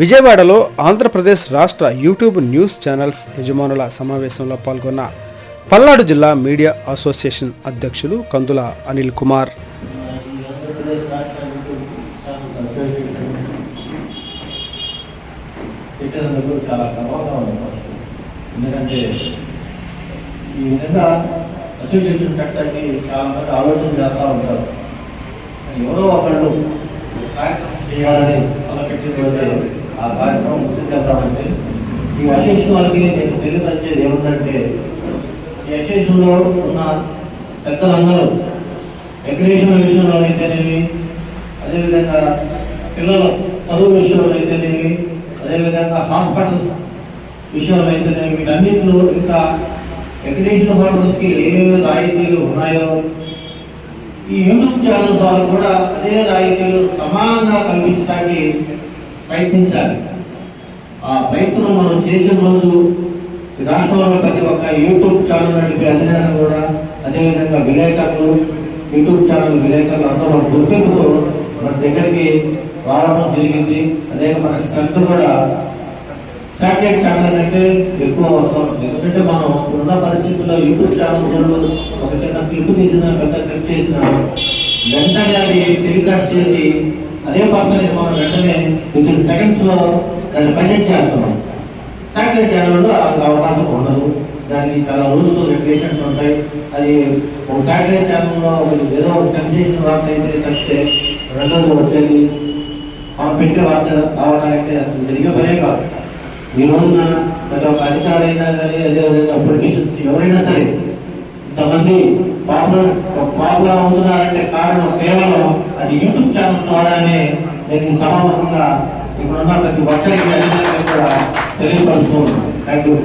విజయవాడలో ఆంధ్రప్రదేశ్ రాష్ట్ర YouTube news channels యజమానుల సమావేశంలో పాల్గొన్న పల్నాడు జిల్లా మీడియా అసోసియేషన్ అధ్యక్షులు కందుల అనిల్ కుమార్. ఎందుకంటే ఈ విధంగా అసోసియేషన్ పెట్టడానికి చాలా మంది ఆలోచన చేస్తూ ఉంటారు. ఎవరో ఒకళ్ళు కార్యక్రమం చేయాలని తలపెట్టిన రోజే ఆ కార్యక్రమం ముందుకెళ్తామంటే ఈ అసోసియేషన్ వాళ్ళకి నేను తెలియపరిచేది ఏముందంటే ఈ అశేషంలో ఉన్న పెద్దలందరూ ఎడ్యుకేషన్ విషయంలో అయితేనేమి అదేవిధంగా పిల్లల చదువు విషయంలో అయితేనేవి అదేవిధంగా హాస్పిటల్స్ విషయంలో అయితేనేమి ఇంకా ఎడ్యుకేషన్ హోటల్స్కి ఏమేమి రాయితీలు ఉన్నాయో ఈ యూట్యూబ్ ఛానల్ ద్వారా కూడా అదే రాయితీలు సమానంగా కల్పించడానికి ప్రయత్నించాలి. ఆ ప్రయత్నం మనం చేసే రోజు రాష్ట్రంలో ప్రతి ఒక్క యూట్యూబ్ ఛానల్ నడిపే అధినేత కూడా అదేవిధంగా విలేకరులు యూట్యూబ్ ఛానల్ విలేకరులు అందరూ గుర్తింపుతో మన దగ్గరికి రావడం జరిగింది. అదే మన స్ట్రెంత్ కూడా శాటిలైట్ ఛానల్ అంటే ఎక్కువ అవసరం ఎందుకంటే మనం ఉన్న పరిస్థితుల్లో యూట్యూబ్ ఛానల్ ఒక చిన్న క్లిప్ తీసిన పెద్ద క్లిప్ చేసిన వెంటనే అది టెలికాస్ట్ చేసి అదే పర్సన్ మనం వెంటనే విత్ ఇన్ సెకండ్స్లో దాన్ని ప్రజెంట్ చేస్తున్నాం శాటిలైట్ ఛానల్లో అవకాశం ఉండదు. దానికి చాలా రూల్స్ రెగ్యులేషన్స్ ఉంటాయి. అది ఒక శాటిలైట్ ఛానల్లో ఏదో ఒక సెన్సేషన్ వార్త అయితే తప్పితే రెండోది వచ్చేది. మనం పెట్టే వార్త కావాలంటే అసలు జరిగే పనే కాదు. ఈ రోజున ప్రతి ఒక్క అధికారి అయినా కానీ అదేవిధంగా అప్లికేషన్స్ ఎవరైనా సరే ఇంతమంది పాపులర్ పాపులర్ అవుతున్నారంటే కారణం కేవలం అది యూట్యూబ్ ఛానల్ ద్వారానే నేను ఈ సమావేశంగా ఇప్పుడున్న ప్రతి ఒక్కరికి అధికారులకు కూడా తెలియపరుస్తున్నాను. Thank you